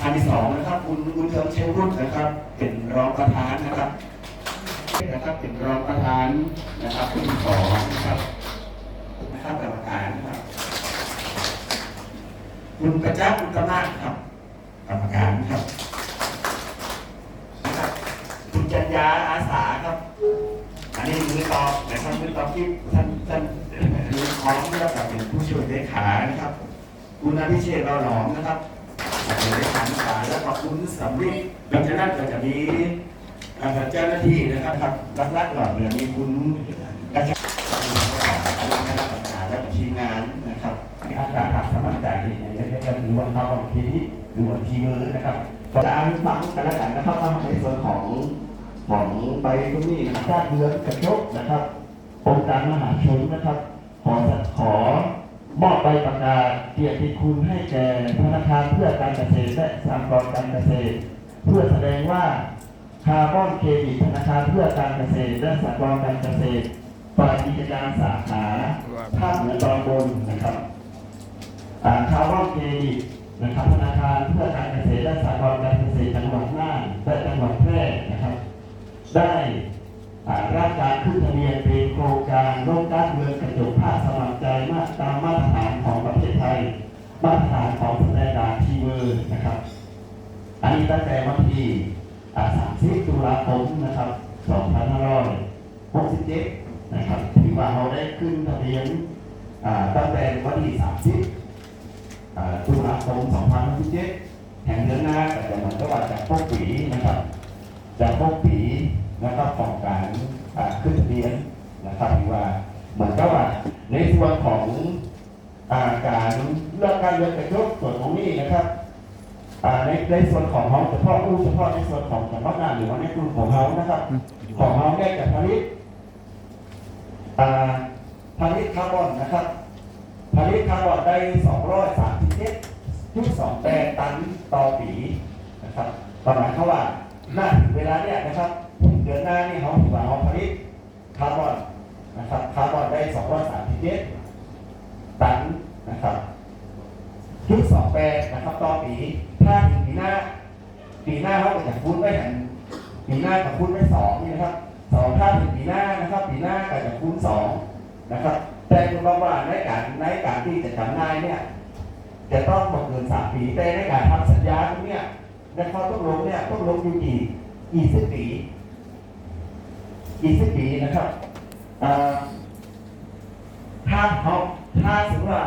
ท่านที่สองนะครับคุณคุณเทิงเชลรุ่นนะครับ เป็นรองประธานนะครับนะครับเป็นรองประธานนะครับคุณสองนะครับนะครับกรรมการนะครับคุณกระจ้าคุณกระนาครับกรรมการครับนะครับคุณจัญญาอาสาครับ อันนี้มือตอบนะครับมือตอบที่ท่านท่านมือของแล้วก็เป็นผู้ช่วยเลขานะครับ คุณอภิเชษเราหลอมนะครับ เป็นเลขานุการแล้วก็คุณสำริดหลังจากนั้นก็จะมีอ่าเจ้าหน้าที่นะครับครับรักรักหลอเรือมีคุณกระชับคณะกรรมการและทีมงานนะครับอาการหักสมัครใจจะจะหรือวันเราบางทีหรือวันทีมือนะครับจะอ่านฟังกันแล้วกันนะครับว่าในส่วนของของไปตรงนี้นะครับด้านเรือนกระจกนะครับองค์การมหาชนนะครับ ขอขอ มอบใบประกาศเกียรติคุณให้แก่ธนาคารเพื่อการเกษตรและสหกรณ์การเกษตร เพื่อแสดงว่าคาร์บอนเครดิตธนาคารเพื่อการเกษตรและสหกรณ์การเกษตรฝ่ายกิจการสาขาภาคเหนือตอนบนนะครับคาร์บอนเครดิตนะครับธนาคารเพื่อการเกษตรและสหกรณ์การเกษตรจังหวัดน่านและจังหวัดแพร่นะครับ ได้ รับการขึ้นทะเบียนเป็นโครงการโรงการเมืองกระจกภาคสมัครใจมาตามมาตรฐานของประเทศไทยมาตรฐานของสแตนดาร์ดทีเวอร์นะครับ อันนี้ตั้งแต่วันที่30ตุลาคมนะครับ2567นะครับถือว่าเราได้ขึ้นทะเบียนตั้งแต่วันที่30ตุลาคม2017แห่งเดือนหน้าแต่จะเหมือนกับว่าจากพวกปีนะครับจากพวกปี นะครับของการขึ้นทะเบียนนะครับว่าเหมือนกับว่าในส่วนของอาการเลือกการเลือกกระจกส่วนของนี้นะครับในในส่วนของเราเฉพาะผู้เฉพาะในส่วนของจังหวัดน่านหรือว่าในกลุ่มของเรานะครับ ของเราได้จากผลิตอ่าผลิตคาร์บอนนะครับผลิตคาร์บอนได้237.28ตันต่อปีนะครับประมาณเขาว่าน่าถึงเวลาเนี่ยนะครับ เดือนหน้านี่เขาถือว่าเขาผลิตคาร์บอนนะครับคาร์บอนได้237ตันนะครับจุด28นะครับต่อปีถ้าถึงปีหน้า ปีหน้าเขาจะคูณไว้หันปีหน้ากับคูณไว้สองนี่นะครับสองถ้าถึงปีหน้านะครับปีหน้าก็จะคูณสองนะครับ แต่คุณบอกว่าในการในการที่จะจำนายเนี่ยจะต้องบอกเกินสามปีแต่ในการทำสัญญาตรงเนี้ยในข้อต้องลงเนี่ยต้องลงอยู่กี่กี่สิบปี กี่สิบปีนะครับถ้าเขาถ้าสมมติว่า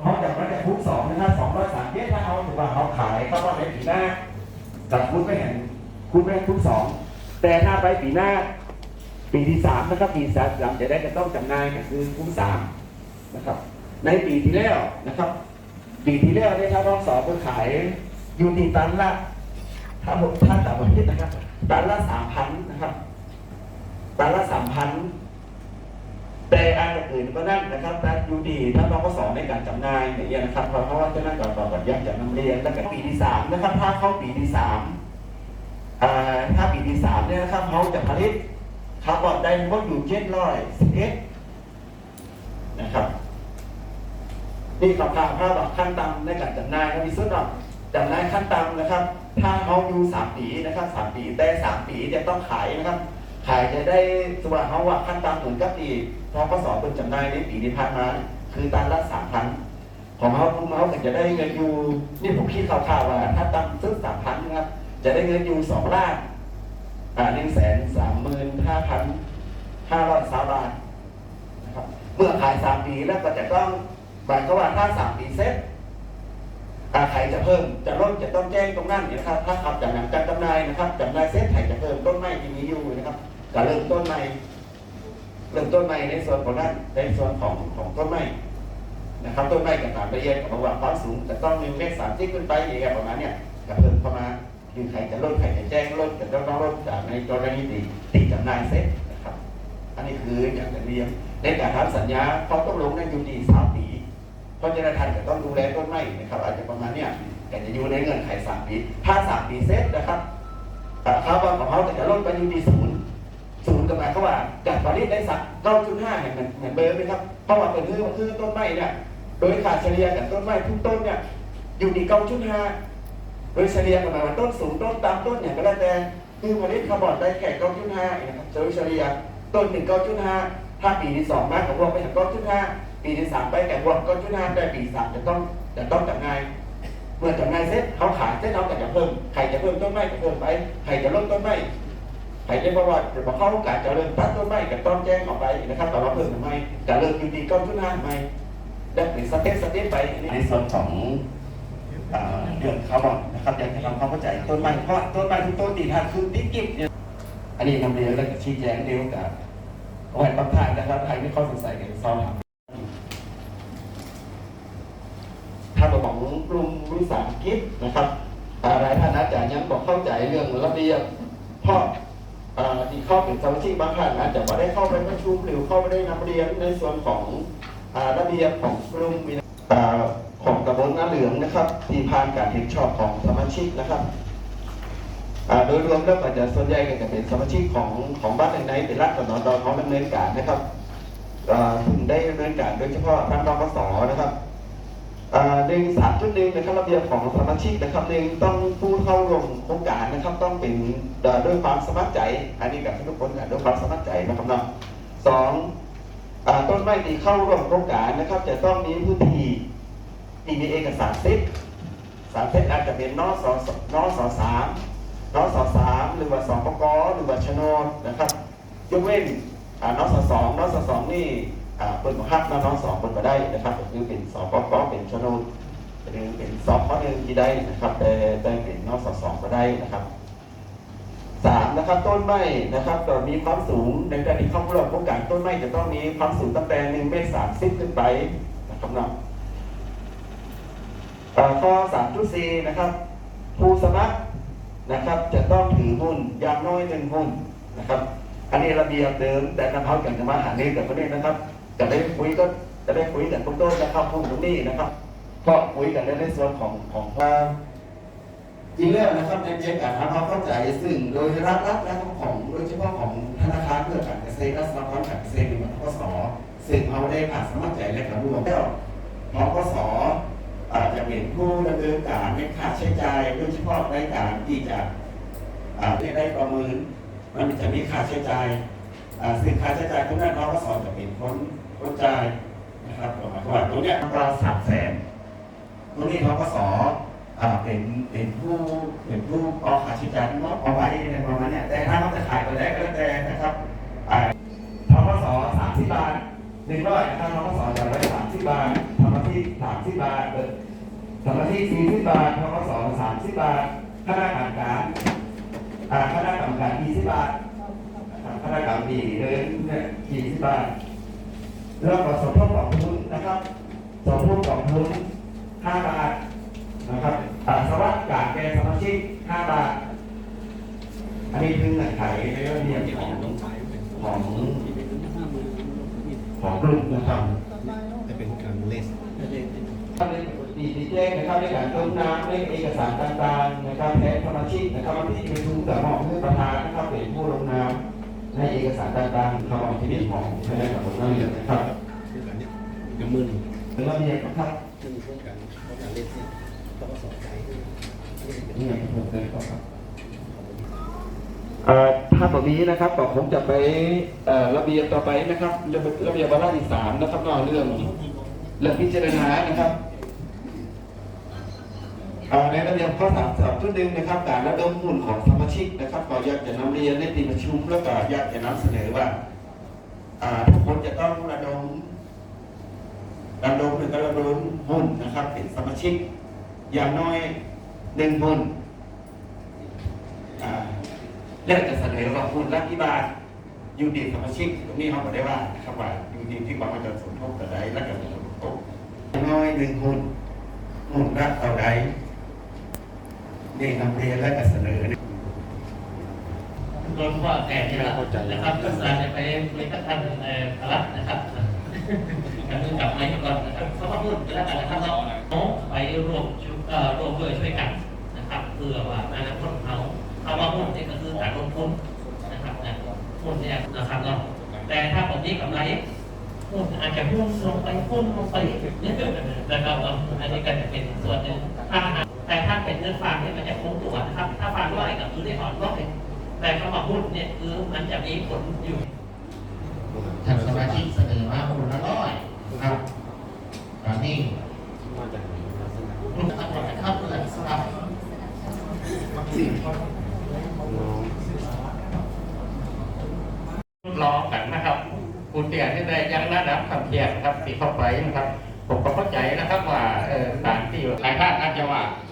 เขาจะมันจะคูณสองนะครับสองร้อยสามเยถ้าเขาถือว่าเขาขายเขาว่าในปีหน้าจับคูณไม่เห็นคูณไม่เห็นคูณสองแต่ถ้าไปปีหน้า ปีที่สามนะครับปีสามหลังจะได้จะต้องจำนายก็คือคูณสามนะครับ ในปีที่แล้วนะครับ ปีที่แล้วเนี่ยถ้าน้องสอบไปขายยูนิตันละถ้าผมถ้าต่างประเทศนะครับตันละสามพันนะครับ ตันละสามพันแต่อันอื่นก็นั่นนะครับแต่ยูดีถ้าน้องก็สอนในการจำนายอย่างเงี้ยนะครับเพราะว่าเจ้าน้าที่ก่อนก่อนยักจะนำเรียนแล้วก็ปีที่สามนะครับ ถ้าเข้าปีที่สามถ้าปีที่สามเนี่ยนะครับเขาจะผลิตคาร์บอนไดมอนอยู่เจ็ดร้อยสิบเอ็ดนะครับนี่ข่าวข่าวภาพแบบขั้นต่ำในการจำนายนะมีส่วนแบบจำนายขั้นต่ำนะครับ ถ้าเขาอยู่สามปีนะครับสามปีแต่สามปีจะต้องขายนะครับ ขายจะได้สว่าเขาว่าขั้นต่ำเหมือนกับปีพอก็สอนเป็นจำหน่ายในปีที่ผ่านมาคือตันละสามพันของเขาคุณเขาจะได้เงินอยู่นี่ผมคิดข่าวๆว่าถ้าต่ำซึ่งสามพันนะครับจะได้เงินอยู่สองล้านอ่าหนึ่งแสนสามหมื่นห้าพันห้าร้อยสามบาทนะครับเมื่อขายสามปีแล้วก็จะต้องหมายความว่าถ้าสามปีเซ็ตอาใครจะเพิ่มจะลดจะต้องแจ้งตรงนั้นนะครับ ถ้าขับจากหนังการจำนายนะครับจำนายเซ็ตใครจะเพิ่มต้นไม้ที่มีอยู่นะครับ ก็เริ่มต้นใหม่เริ่มต้นใหม่ในส่วนของนั้นในส่วนของของต้นไม้นะครับต้นไม้กับตามละเอียดของว่าความสูงจะต้องหนึ่งเมตรสามสิบขึ้นไปอย่างเงี้ยประมาณเนี้ยก็เพิ่มเข้ามาคือใครจะลดใครจะแจ้งลดจะต้องต้องลดจากในกรณีที่ติดจำนายเซ็ตนะครับ อันนี้คืออย่างเรียนในการทำสัญญาเขาต้องลงในอยู่ดีสามปีเพราะฉะนั้นท่านจะต้องดูแลต้นไม้นะครับ อาจจะประมาณเนี้ยแต่จะอยู่ในเงื่อนไขสามปี ถ้าสามปีเสร็จนะครับอ่าคาร์บอนของเขาจะลดไปอยู่ดีศูนย์ ศูนย์ก็หมายความว่าจากผลิตได้สักเก้าจุดห้าเนี่ยเหมือนเหมือนเบอร์ไหมครับเพราะว่าเป็นคือคือต้นไม้เนี่ยโดยขาดเฉลี่ยกับต้นไม้ทุกต้นเนี่ยอยู่ที่เก้าจุดห้าโดยเฉลี่ยประมาณว่าต้นสูงต้นต่ำต้นเนี่ยก็แล้วแต่คือผลิตคาร์บอนได้แค่เก้าจุดห้านะครับโดยเฉลี่ยต้นหนึ่งเก้าจุดห้าถ้าปีที่สองมากกว่าบวกไปถึงเก้าจุดห้าปีที่สามไปแก่บวกเก้าจุดห้าแต่ปีสามจะต้องจะต้องจัดงานเมื่อจัดงานเสร็จเขาขายเสร็จเขาก็จะเพิ่มใครจะเพิ่มต้นไม้ก็เพิ่มไปใครจะลดต้นไม้ ใครจะบอกว่าจะบอกเขาโอการจะเริ่มตัดต้นไม้ก็ต้องแจ้งออกไปนะครับแต่ว่าเพิ่มทำไมจะเริ่มยู่ที่เก้าจุดห้าทำไมได้เป็นสเต็ปสเต็ปไปในส่วนของเรื่องคาร์บอนนะครับอยากจะทำความเข้าใจต้นไม้เพราะต้นไม้ทุกต้นตีทานคือติ๊กกิ๊บเนี่ยอันนี้นำเรียนและชี้แจงเดียวกับเอาไว้บางท่านนะครับใครไม่เข้าสงสัยกันซ้อมถามถ้าเราบอกกลุ่มวิสาหกิจนะครับอ่ารายท่านอาจารย์ยังบอกเข้าใจเรื่องระเบียบเพราะเอ่อ ที่เข้าเป็นสมาชิกบางท่านอาจจะไม่ได้เข้าไปประชุมหรือเข้าไปได้นำเรียนในส่วนของอาระเบียบของกลุ่มวิอ่าของตำบลนาเหลืองนะครับ ที่ผ่านการเห็นชอบของสมาชิกนะครับโดยรวมแล้วก็จะส่วนใหญ่ก็จะเป็นสมาชิกของของบ้านในๆเป็นรัฐสนดเขาดำเนินการนะครับถึงได้ดำเนินการโดยเฉพาะท่างรปสนะครับ หนึ่งสามจุดหนึ่งนะครับระเบียบของสมาชิกนะครับหนึ่งต้องผู้เข้าร่วมโครงการนะครับต้องเป็นด้วยความสมัครใจ อันนี้กับทุกคนด้วยความสมัครใจนะครับเนาะสองต้นไม้ที่เข้าร่วมโครงการนะครับ จะต้องมีพื้นที่ที่มีเอกสารสิทธิ์สารสิทธิ์อาจจะเป็นนอสนสสามนอสสามหรือว่าสองปกหรือว่าโฉนนะครับยกเว้นนอ่านสสองนอสสองนี่ อ่าเปิดบังคับนนสองเปิดมาได้นะครับก็คือเป็นสปกเป็นโฉนดหรือเป็นสปหนึ่งที่ได้นะครับ แต่แต่เป็นนสองสองก็ได้นะครับสามนะครับต้นไม้นะครับก็มีความสูงในการที่เข้าร่วมโครงการต้นไม้จะต้องมีความสูงตั้งแต่หนึ่งเมตรสามสิบขึ้นไปนะครับเนาะเอ่อข้อสามจุดสี่นะครับ ผู้สมัครนะครับ จะต้องถือหุ้นอย่างน้อยหนึ่งหุ้นนะครับ อันนี้ระเบียบเดิมแต่นำเขากันจะมาหาเรื่องกับประเด็นนะครับ จะได้คุยก็จะได้คุยกันตรงต้นนะครับพูดตรงนี้นะครับ ก็คุยกันในส่วนของของว่าจริงแล้วนะครับในเจการทำความเข้าใจซึ่งโดยรัฐรัฐและของโดยเฉพาะของธนาคารเพื่อการเกษตรและสหกรณ์การเกษตรหรือทกสซึ่งเอาได้ผ่านสมัครใจและการรวมแล้วทกสอาจจะเป็นผู้ดำเนินการในค่าใช้จ่ายโดยเฉพาะในการที่จะได้ประเมินมันจะมีค่าใช้จ่ายซึ่งค่าใช้จ่ายตรงนั้นทกสจะเป็นคน คนจ่ายนะครับหมายควาว่าตรงเนี้ยเราสามแสนตรงนี้ทกสอ่าเป็นเป็นผู้เป็นผู้ออกค่าช้จ่ายทั้งดเอาไว้ในประมาณเนี้ยแต่ถ้าเขาจะขายไปแล้ก็แล้วแต่นะครับอ่าทกสสามสิบบาทหนึ่งร้อยถ้าทกสจะไว้สามสิบบาททำหน้าที่สามสิบบาทเออทำหน้าที่สี่สิบบาททกสสามสิบบาทคณะกรรมการอ่าคณะกรรมการยี่สิบบาทคณะกรรมการดีเลยเนี่ยยี่สิบบาท แล้วก็สมทบกองทุนนะครับสมทบกองทุน5บาทนะครับอ่าสวัสดิการแก่สมาชิก5บาท อันนี้คือเงื่อนไขในเรื่องเรียนของของของกลุ่มนะครับจะเป็นการเลสท่านในดีดีแจ้งนะครับในการเติมน้ำในเอกสารต่างๆนะครับแทนสมาชิกนะครับวันที่ประชุมกับหมอผู้ประธานนะครับเป็นผู้ลงนาม ในเอกสารต่างๆคำออกที่นี้ของคณะกรรมการเรียนนะครับคือการเนี้ยกับมือหนึ่งเป็นระเบียบนะครับจะมีโครงการโครงการเลสเนี่ยต้องสอนใจด้วยอันนี้เป็นนี่ไงผมเดินต่อครับเอ่อถ้าแบบนี้นะครับก็คงจะไปเอ่อระเบียบต่อไปนะครับระเบียบระเบียบวาระที่สามนะครับนอกเรื่องเรื่องพิจารณานะครับเอ่อ ในระเบียบข้อสามสามจุดหนึ่งนะครับการระดมหุ้นของสมาชิกนะครับก็อยากจะนำเรียนในที่ประชุมแล้วก็อยากจะนำเสนอว่าทุกคนจะต้องระดมระดมหรือก็ระดมหุ้นนะครับ เป็นสมาชิก อย่างน้อยหนึ่งหุ้นอ่าเรื่องจะเสนอว่าหุ้นละกี่บาทยูดีสมาชิกตรงนี้เขาบอกได้ว่าครับว่ายูดีที่บอกว่าจะสมทบกับใดและกับสมทบน้อยหนึ่งหุ้นหุ้นละเท่าใด นี่นำเรียนและก็เสนอโดนว่าแก่นี่แหละนะครับก็สารจะไปไปกระทำเอ่อพลัดนะครับการเงินกลับมาก่อนนะครับเขาก็พูดแล้วกันนะครับเราเอาไปรวมชุดเอ่อรวมด้วยช่วยกันนะครับเพื่อว่าอนาคตเขาเอามาหุ้นนี่ก็คือการลงทุนนะครับนะหุ้นเนี่ยนะครับเนาแต่ถ้าผมนี้กำไรหุ้นอาจจะหุ้นลงไปหุ้นลงไปนะครับอันนี้ก็จะเป็นส่วนหนึ่งถ้า แต่ถ้าเป็นเงินฝากเนี่ยมันจะคงตัวนะครับ ถ้าฝากร้อยกับคือได้อ่อนร้อยแต่คำว่าหุ้นเนี่ยคือมันจะมีผลอยู่ท่านสมาชิกเสนอมาคนละร้อยครับตอนนี้มาจากไหนมาจากไหนตำรวจนะครับเพื่อนสำหรับน้องรอกันนะครับคุณเตียนี่ได้ยังระดับคำเทียนครับที่เข้าไปนะครับ ผมก็เข้าใจนะครับว่าเออสถานที่หลายท่านอาจจะว่าเอ้า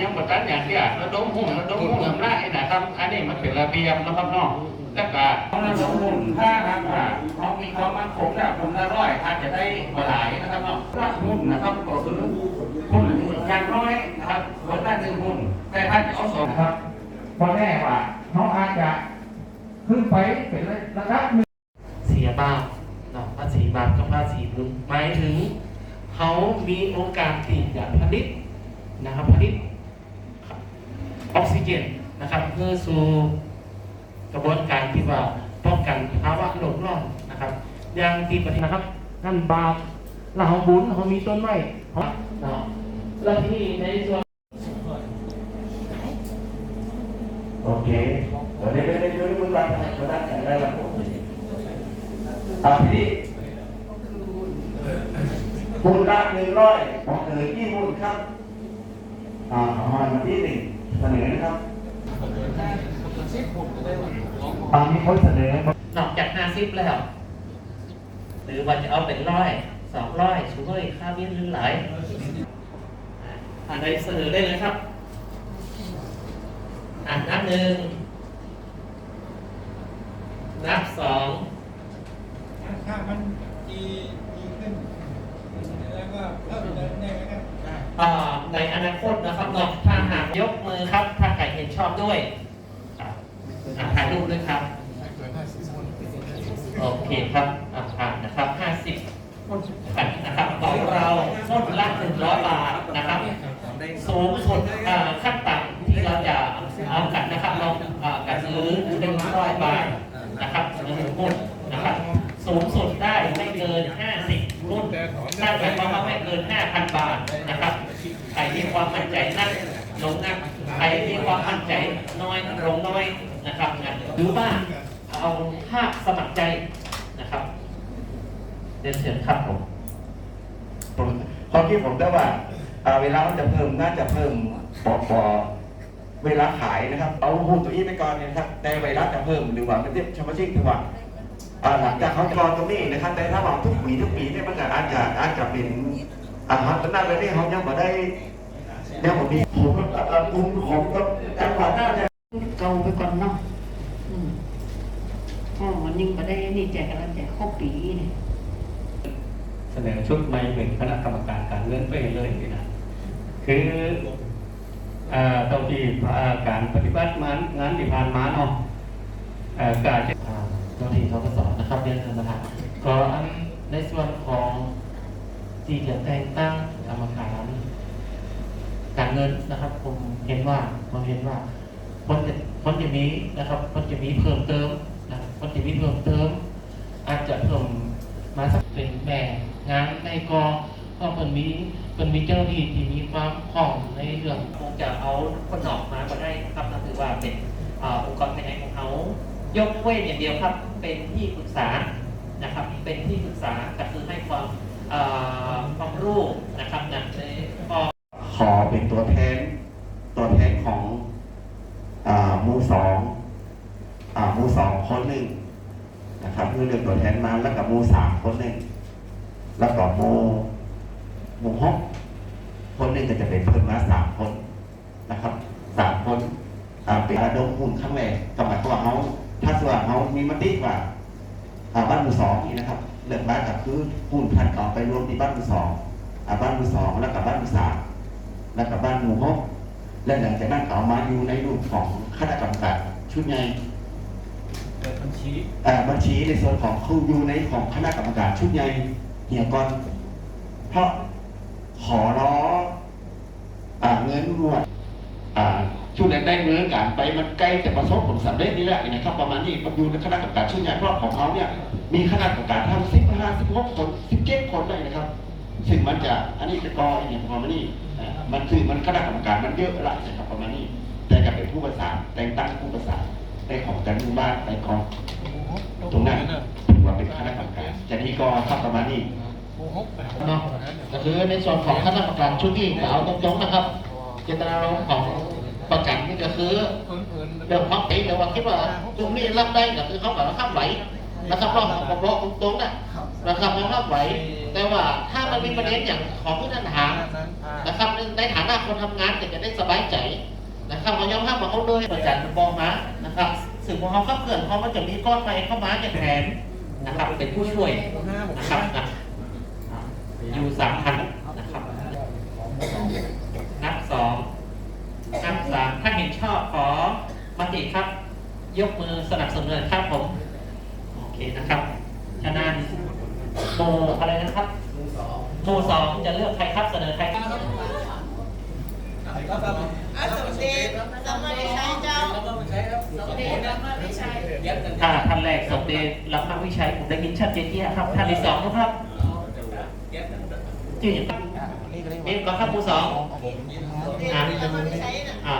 ยังประกันอย่างเดียวระดมหุ้นระดมหุ้นทำได้หนะครับอันนี้มันเป็นระเบียบนะครับนาะแล้วก็ระดมหุ้นถ้าหากว่าเขามีความมั่นคงแล้วผมละร้อยอาจจะได้มาหลายนะครับเนาะรับหุ้นนะครับก็คือหุ้นอย่างน้อยนะครับคนละหนึ่งหุ้นแต่ท่านจะเอาสองนะครับพอแน่ว่าเขาอาจจะขึ้นไปเป็นระดับหนึ่งเสียบาปเนาะภาษีบาปกับภาษีบุญหมายถึงเขามีโอกาสที่จะผลิต นะครับผลิตออกซิเจนนะครับเพื่อสู่กระบวนการที่ว่าป้องกันภาวะโลกร้อนนะครับ อย่างที่ประเทศนะครับนั่นบาปเราของบุญเขามีต้นไม้เนาะแล้วที่ในส่วนโอเคเดี๋ยวเดี๋ยวเดี๋ยวยมึงรับมาได้ได้แล้วอ่าพี่คุณละหนึ่งร้อยของเอ๋ยกี่หุ้นครับ อ่าเอามามาที่หนึ่งเสนอนะครับอ่ามีคนเสนอนอกจากห้าสิบแล้ว หรือว่าจะเอาเป็นร้อยสองร้อยช่วยค่าเบี้ยหรือหลายอันใดเสนอได้เลยครับอ่านนับหนึ่งนับสองถ้ามันดีดีขึ้น แล้วก็เพิ่มเติม ในอนาคตนะครับเนาะถ้าหากยกมือครับ ถ้าใครเห็นชอบด้วยถ่ายรูปด้วยครับโอเคครับอะผ่านนะครับห้าสิบกันนะครับของเราต้นละหนึ่งร้อยบาทนะครับ สูงสุดขั้นต่ำที่เราจะเอากันนะครับเราอ่ากันซื้อหนึ่งร้อยบาทนะครับหนึ่งหุ้นนะครับ สูงสุดได้ไม่เกินห้าสิบหุ้นนั่นหมายความว่าไม่เกินห้าพันบาทนะครับใความมั่นใจนักลงนักใครมีความมั่นใจน้อยลงน้อยนะครับนะหรือว่าเอาภาพสมัครใจนะครับเรียนเชิญครับผมผมความคิดผมแต่ว่าเวลาจะเพิ่มน่าจะเพิ่มปอปอเวลาขายนะครับ เอาหุ้นตัวนี้ไปก่อนนะครับแต่เวลาจะเพิ่มหรือว่าไม่ได้ชมชิกถือว่าหลังจากเขาจะรอตรงนี้นะครับแต่ถ้าบอกทุกปีทุกปีเนี่ยมันอาจจะอาจจะเป็นอาหารตอนนั้นเลยที่เขายังม่ได้ ยังไม่มีผมอ่ากลุ่มของจังหวัดน่าจะเก่าไปก่อนเนาะอืมอ๋อมันยังไม่ได้นี่แจกกันแล้วแจกครบปีเนี่ยเสนอชุดใหม่เป็นคณะกรรมการการเลื่อนไปเลยนะคือเอ่อตอนที่เอ่อการปฏิบัติมางานที่ผ่านมาเนาะเอ่อการจะอ่าเจ้าที่เขาก็สอนนะครับเรียนธรรมทานก็อันในส่วนของที่จะแต่งตั้งกรรมการ การเงินนะครับ ผมเห็นว่าผมเห็นว่าคนจะคนจะมีนะครับคนจะมีเพิ่มเติมนะคนจะมีเพิ่มเติม อาจจะเพิ่มมาสักเป็นแม่งานในกองก็เป็นมีเป็นมีเจ้าหน้าที่ที่มีความคล่องในเรื่องคงจะเอาคนออกมาก็ได้ครับนั่นคือว่าเป็นองค์กรภายในของเขายกเว้นอย่างเดียวครับ เป็นที่ปรึกษานะครับ เป็นที่ปรึกษาก็คือให้ความความรู้นะครับนะในข้อ ขอเป็นตัวแทน ตัวแทนของอ่าหมูสองอ่าหมูสองคนหนึ่งนะครับ เพื่อเลือกตัวแทนมาแล้วกับหมูสามคนหนึ่งแล้วก็หมูหมูหกคนหนึ่งก็จะเป็นเพิ่มมาสามคนนะครับสามคนอ่าเป็นระดมหุ้นครั้งแรกก็หมายความว่าเขาถ้าส่วนเขามีมติว่าบ้านหมู่สองนี่นะครับเลือกบ้านก็คือหุ้นพันออกไปรวมที่บ้านหมู่สองบ้านหมู่สองแล้วกับบ้านหมู่สามแล้วกับบ้านหมู่ฮกและหลังจากนั้นเอามาอยู่ในรูปของคณะกรรมการชุดใหญ่ เปิดบัญชีเอ่อบัญชีในส่วนของคืออยู่ในของคณะกรรมการชุดใหญ่เหี่ยก่อนเพราะขอร้ออ่าเงินงวดอ่าช่วงแรกๆเนื้อการไปมันใกล้จะประสบผลสำเร็จนี่แหละนะครับประมาณนี้มันอยู่ในคณะกรรมการชุดใหญ่เพราะของเขาเนี่ยมีคณะกรรมการทั้งสิบห้าสิบหกคนสิบเจ็ดคนเลยนะครับซึ่งมันจะอันนี้จะกออย่างประมาณนี้อ่ามันคือมันคณะกรรมการมันเยอะละนะครับประมาณนี้แต่จะเป็นผู้ประสานแต่งตั้งผู้ประสาน ในของแต่ละหมู่บ้านในกองตรงนั้นถือว่าเป็นคณะกรรมการจะนี้ก็ครับประมาณนี้เนาะก็คือในส่วนของคณะกรรมการชุดนี้ก็เอาตรงๆนะครับ เจตนารมณ์ของประกันนี่ก็คือเรื่องความตีแต่ว่าคิดว่ากลุ่มนี้รับได้ก็คือเขาแบบว่าข้ามไหวนะครับรอบของบอกตรงๆนะนะครับเขาข้ามไหว แต่ว่าถ้ามันมีประเด็นอย่างของผู้ท่านถามนะครับในในฐานะคนทำงานก็จะได้สบายใจ นะครับเขายอมรับว่าเขาเลยประจันบอกมานะครับสื่อของเขาขับเคลื่อนเขามันจะมีก้อนไฟเข้ามาจะแทนนะครับ เป็นผู้ช่วยนะครับอยู่สามพันนะครับนับสองนับสามถ้าเห็นชอบขอมติครับ ยกมือสนับสนุนครับผมโอเคนะครับฉะนั้นโมอะไรนะครับโมสองจะเลือกใครครับเสนอใครครับ อาสมเด็จสมเด็จใช้เจ้าสมเด็จรับมาไม่ใช่ถ้าท่านแรกสมเด็จรับมาวิชัยผมได้ยินชัดเจนที่ครับท่านที่สองนะครับชื่ออย่างครับเอ็มก่อนครับหมูสองเด็จรับมาอ่า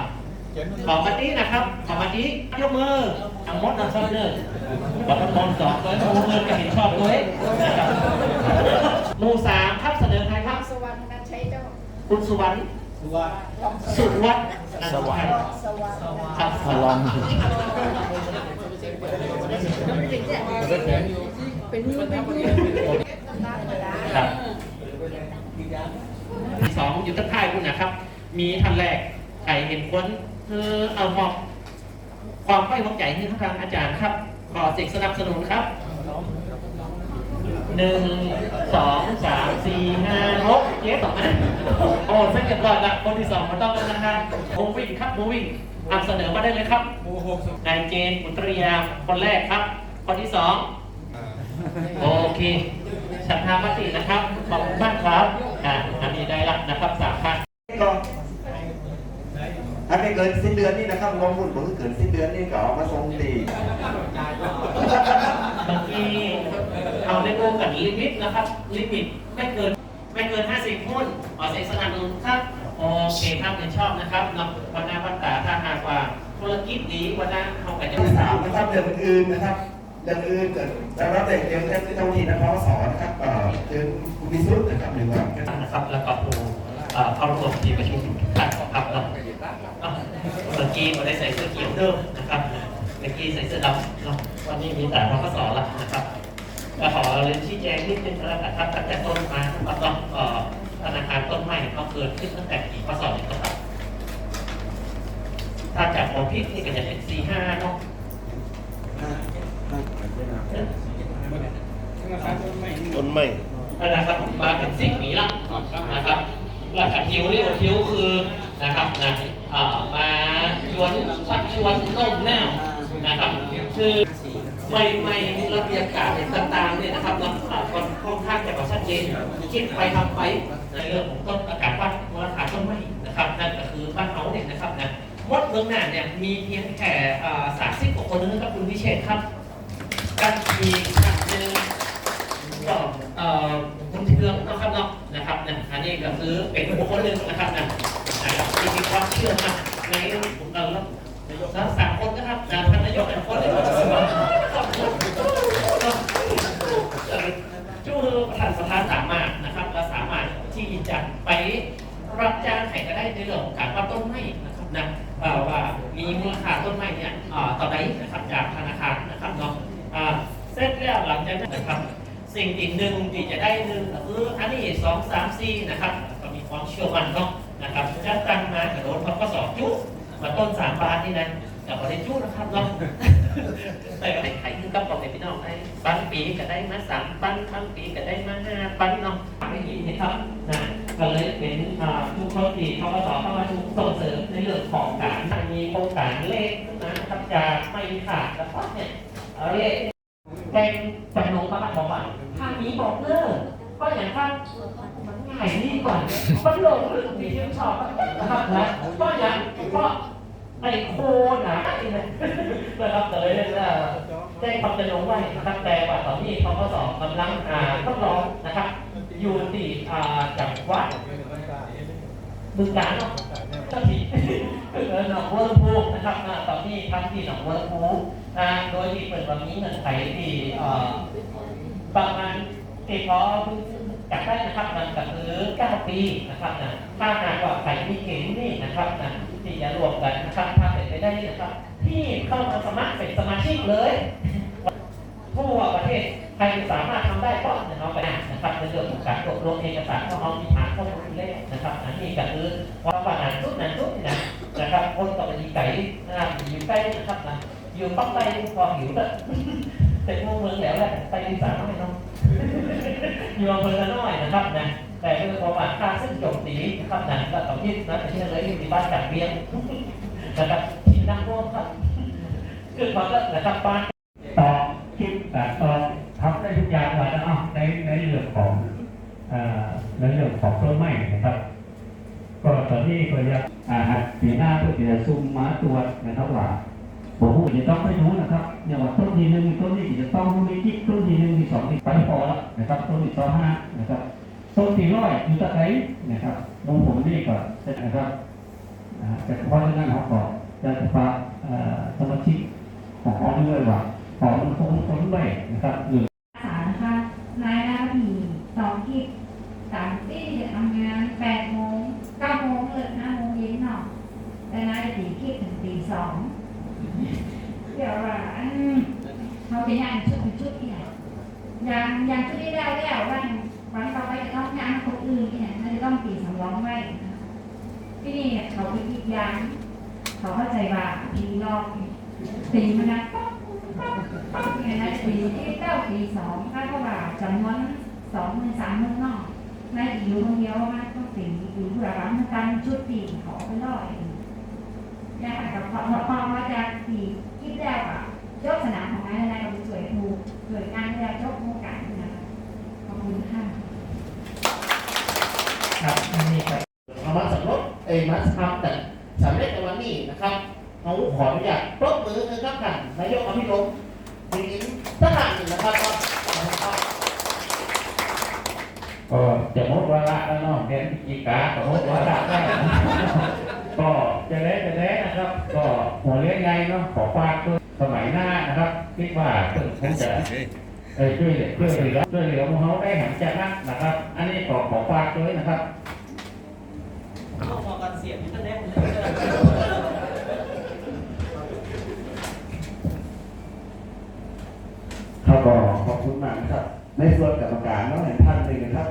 ขอมาดีนะครับ ขอมาดียกมืออังมดอังซอนเนอร์บัตรมนสองตัวมูเงินก็เห็นชอบด้วยหมู่สามครับเสนอใครครับ สุวรรค์นันใช้เจ้า คุณสุวรรณ สุวัฒน์สวัสวรรค์ครับสวรรณเป็นมือเป็นมือครับมีสองอยู่ตั้งค่ายคุณนะครับ มีท่านแรกใครเห็นคนเออเอามอบความไว้วางใจให้ทางอาจารย์ครับ ขอเสียงสนับสนุนครับ หนึ่งสองสามสี่ห้าหกเจ็ดสองนะโอ้เส้นเรียบร้อยละคนที่สองมาต้องแล้วนะครับมูวิ่งครับมูวิ่งอะเสนอมาได้เลยครับนายเจนอุตริยาคนแรกครับ คนที่สองโอเคฉันทามตินะครับขอบคุณมากครับอะอันนี้ได้ละนะครับสามพันก็ถ้าไม่เกินสิ้นเดือนนี่นะครับงงมุ่นผมเกินสิ้นเดือนนี่ก็เอามาส่งตีบางที เอาในวงกับลิมิตนะครับลิมิตไม่เกินไม่เกิน 50หุ้นขอเสียงสนับสนุนครับโอเคครับเห็นชอบนะครับนำวันนาพันตาถ้าหากว่าธุรกิจดีวันหน้าเขาก็จะมีสามนะครับเรื่องอื่นนะครับเรื่องอื่นเกิดแล้วรับแต่เดียวแค่ที่เท่าที่นะพอสอนนะครับเอ่อเชิญคุณมิสุทธ์นะครับหนึ่งวันนะครับแล้วก็ผู้เอ่อเข้าร่วมที่ประชุมทุกท่านครับเนาะเอ้เมื่อกี้ผมได้ใส่เสื้อเขียวเดิมนะครับเมื่อกี้ใส่เสื้อดำวันนี้มีแต่พอสอนละนะครับ ขอเรียนชี้แจงนิดนึงแล้วกันครับตั้งแต่ต้นมาแล้วก็เอ่อธนาคารต้นไม้เขาเกิดขึ้นตั้งแต่ปีพศนี้ครับ ถ้าจากของพี่นี่ก็จะเป็นสี่ห้าเนาะต้นไม้นั่นะครับมาเป็นสิบปีละนะครับแล้วก็คิวเนี่คิวคือนะครับนะมาชวนชักชวนต้มแนวนะครับคือ ไม่ไม่ระเบียบการต่างๆเนี่ยนะครับเราค่อนค่อนข้างจะชัดเจนคิดไปทำไปในเรื่องของต้นอากาศบ้านมูลค่าต้นไม้นะครับนั่นก็คือบ้านเขาเนี่ยนะครับนะมดเมืองหนาเนี่ยมีเพียงแค่สามสิบกว่าคนนะครับคุณพิเชษครับกันทีกันหนึ่งก็เอ่อคุณเทืองนะครับเนาะนะครับนะอันนี้ก็คือเป็นบุคคลหนึ่งนะครับนะนะครับที่มีความเชื่อมั่นในเรื่องของเราแล้วสามคนนะครับนะท่านนายกเป็นคนที่สมัครจู้ท่านประธานสามารถนะครับและสามารถที่จะไปรับจ้างใครก็ได้ในเรื่องของการว่าต้นไม้นะครับนะเอ่อว่ามีมูลค่าต้นไม้เนี่ยเอ่อต่อใดนะครับจากธนาคารนะครับเนาะอ่าเสร็จแล้วหลังจากนั้นนะครับ สิ่งที่ หนึ่งที่จะได้หนึ่งก็คืออันนี้สองสามสี่นะครับก็มีความเชื่อมั่นเนาะนะครับจะตั้งมากระโดดเขาก็สอบจุมาต้นสามบาทนี่นะแต่พอได้จุนะครับเนาะแต่ก็ได้ใครคือกับบอกในพี่น้องไอ้บางปีก็ได้มาสามปันบางปีก็ได้มาห้าปันเนาะไม่ดีนะครับนะก็เลยเป็นอ่าทุกคนที่เขาก็สอบเข้ามาทุกส่งเสริมในเรื่องของการมีโครงการเลขขึ้นมานะครับจากไม่ขาดแล้วก็เนี่ยเอาเลขแกงแปลงลงประมาณบอกว่าถ้ มีบอกเลิกก็อย่างถ้ามันง่ายดีกว่ามันลงเรื่องที่ชื่นชอบนะครับนะก็อย่างก็ไอ้โคหนานี่นะนะครับแต่เลยเรียกว่าแจ้งความจะลงไว้นะครับแต่ว่าตอนนี้เขาก็สอบกำลังอ่าทดลองนะครับ อยู่ที่อ่าจังหวัดบึงกาฬเนาะสักทีเออหนองบัวลำพูนะครับตอนนี้ทำที่หนองบัวลำพูโดยที่เป็นวันนี้เงินไขที่ อ่าประมาณเอกพอเพิ่งจัดได้นะครับมันก็คือ 9 ปีนะครับนะถ้าหากว่าใครมีเกณฑ์นี่นะครับนะที่จะรวมกันนะครับถ้าเป็นไปได้นะครับ ที่เข้ามาสมัครเป็นสมาชิกเลยทั่วประเทศใครสามารถทำได้ก็นะครับไปนะครับในเรื่องของการรวบรวมเอกสารของเรามีฐานข้อมูลเลขนะครับ อันนี้ก็คือว่าว่าอ่านสุดนั้นสุดนี่นะนะครับคนต่อไปอยู่ไกลนะครับอยู่ใกล้นะครับนะอยู่ปักใต้พอหิวเลย แต่เมืองเมืองแล้วแหละไปดีสานไม่ต้องอยู่อำเภอละน้อยนะครับนะแต่เรื่องประวัติค่าซึ่งจบสีนะครับนะก็ต้องยึดนะแต่ที่นั่นเลยอยู่ที่บ้านจัดเบียนะครับที่นั่งร่วมครับคือความก็นะครับบ้านต่อคิดแต่ต่อทำได้ทุกอย่างเลยนะอ้าวในในเรื่องของอ่อในเรื่องของต้นไม้นะครับก็ตอนนี้ก็ยากอ่าปีหน้าเพื่อที่จะซุ่มมาตรวจนะครับว่า ผมพูดจะต้องไม่รู้นะครับอย่างว่าต้นทีหนึ่งต้นนี้จะต้องมีที่ต้นทีหนึ่งที่สองที่ไปพอแล้วนะครับต้นที่สองห้านะครับต้นที่ร้อยอยู่ตะไคร้นะครับมุมผมนี่ก็นะครับแต่เพราะนั้นเขาก็จะฝากเอ่อสมาชิกของเรื่อยว่าของมันคงคงด้วยนะครับหรือ สานะคะรายได้มีสองกิจสามที่จะทำงานแปดโมงเก้าโมงเลิกห้าโมงเย็นเนาะแต่นายตีคิดถึงตีสองเดี๋ยวว่าอืมเขาจะย่างชุดเป็นชุดที่ไหนย่างย่างชุดที่ได้แล้ววันวันต่อไปจะต้องย่างคนอื่นที่ไหนมันจะต้องตีสำรองไว้นะคะที่นี่เขาไปคิดยางเขาเข้า ใจว่าพีรอบตีมันนะป๊อกป๊อกป๊อกอย่างนั้นตีที่เก้าตีสองถ้าเท่าว่าจำนวนสองหมื่นสามหมื่นเนาะในอีกอยู่คนเดียวมันต้องตีอยู่เพื่อรับการชุดตีขอไปร้อยเนี่ยค่ะกับพอพอมาจากตีคิดแล้วอะยกสนามของนายนายก็ไปสวยถูกสวยงานแล้วยกโอกาสนะคะขอบคุณค่ะครับนี่ครับเอามาสำรวจเอ้ยมาทำแต่ ขออนุญาตปรบมือนะครับท่านนายกอภิรมย์ดีนินท่านหนึ่งนะครับก็นะครับก็จะหมดวาระแล้วเนาะเห็นอีกาก็หมดวาระแล้วก็จะเละจะเละนะครับ ก็หัวเลี้ยงไงเนาะขอฝากด้วยสมัยหน้านะครับคิดว่าเพิ่งคงจะเอ่อช่วยเหลือช่วยเหลือช่วยเหลือพวกเขาได้หันจากนั้นนะครับ อันนี้ขอขอฝากด้วยนะครับ เข้ามากันเสียบอินเทอร์เน็ตเลย เขา ก็ขอบคุณมากนะครับ ในส่วนกรรมการน้องเห็นท่านหนึ่งนะครับ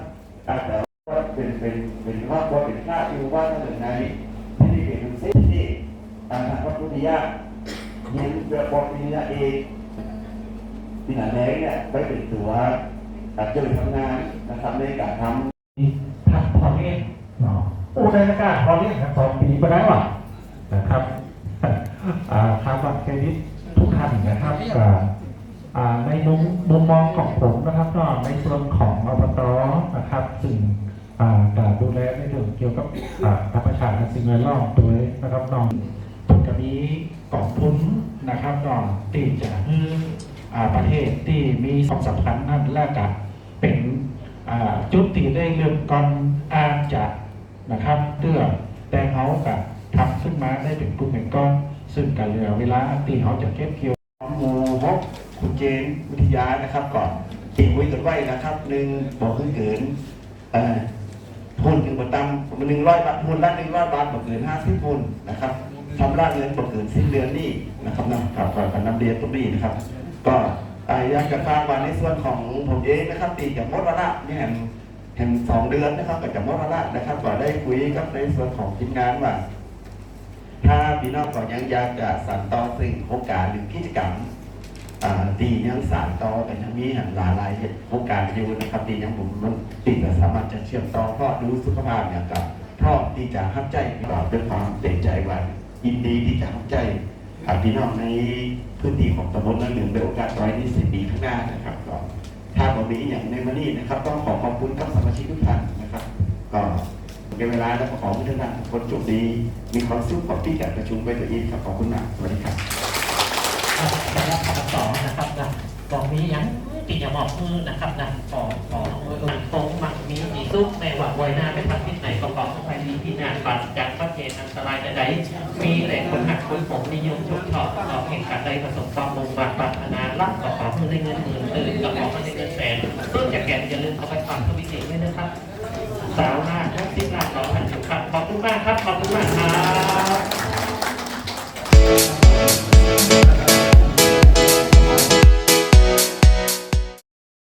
อาจจะว่าเป็นเป็นเป็นว่าว่าเป็นข้าที่ว่าท่านหนึ่งในที่นี่เป็นสิ่งที่ทางทางวัดพุทธิยาเห็นเรื่องบอกวิญญาเองที่หนาแรงเนี่ยไปเป็นตัวอาจจะไปทำงานนะครับในการทำทักพอเรียนเนาะโอ้ได้ละกาพอเรียนกันสองปีไปแล้วอะนะครับอ่าทางบัตรเครดิตทุกท่านนะครับก็อ่า ในมุมมองของผมนะครับ ก็ในส่วนของอบตนะครับซึ่งอ่าการดูแลในเรื่องเกี่ยวกับอ่าธรรมชาติและสิ่งแวดล้อมตัวเองนะครับน้องผมจะมีกองทุนนะครับน้องที่จะให้อ่าประเทศที่มีความสำคัญนั่นแรกกับเป็นจุดที่ได้เริ่มก่อนอาจะนะครับเพื่อแต่เขากับทำขึ้นมาได้เป็นกลุ่มเป็นก้อน ซึ่งกันเหลือเวลาที่เขาจะเก็บเกี่ยวหมู่ฮก คุณเจนวิทยานะครับก่อนติดไว้กันไว้นะครับหนึ่งบอกขึ้นเกินเอ่อทุนหนึ่งบาทตำหนึ่งร้อยบาททุนละหนึ่งร้อยบาทบอกเกินห้าสิบทุนนะครับชำระเงินบอกเกินสิ้นเดือนนี้นะครับนะครับก่อนการนำเรียนตรงนี้นะครับ ก็อยากจะฝากว่าในส่วนของผมเองนะครับตีจากมดวาระเนี่ยเห็นเห็นสองเดือนนะครับก็จากมดวาระนะครับก็ได้คุยกับในส่วนของทีมงานว่า ถ้าพี่น้องก็ยังอยากจะสานต่อสิ่งโครงการหรือกิจกรรม ดียังสานต่อกันยังมีหันหลายหลายโครงการอยู่นะครับดียังผมมันติดสามารถจะเชื่อมต่อพราะดูสุขภาพอย่างกับพร้อมที่จะหับใจก็เป็นความเต็มใจว่ายินดีที่จะหับใจอ่าพี่น้องในพื้นที่ของตำบลนั้นหนึ่งในโอกาสร้อยยี่สิบปีข้างหน้านะครับก็ถ้าผมมีอย่างในวันนี้นะครับต้องขอขอบคุณกับสมาชิกทุกท่านนะครับ ก็เป็นเวลาแล้วก็ขอให้ทุกท่านคนจุดี มีความสุขขอบที่การประชุมไปตัวอีกครับขอบคุณมากสวัสดีครับ ได้รับคำตอบนะครับนะบอกมียังที่จะมอบมือนะครับนะขอขอหนังตรงมักมีมีซุปในหวังไว้หน้าไปทางที่ไหนก็ขอบไปดีที่งานบัตรจากประเทศอันตรายใดมีแต่งคนหักคนผมนิยมชมชอบขอแข่งขันได้ประสบความมุ่งมั่นปรารถนารักก็ขอเพื่อได้เงินหมื่นตื่นก็ขอเพื่อได้เงินแสนเพื่อจะแก่อย่าลืมเข้าไปฟังทวิตเองด้วยนะครับสาวหน้าทั้งสิบล้านต่อพันสิบครับขอบคุณมากครับขอบคุณมากครับ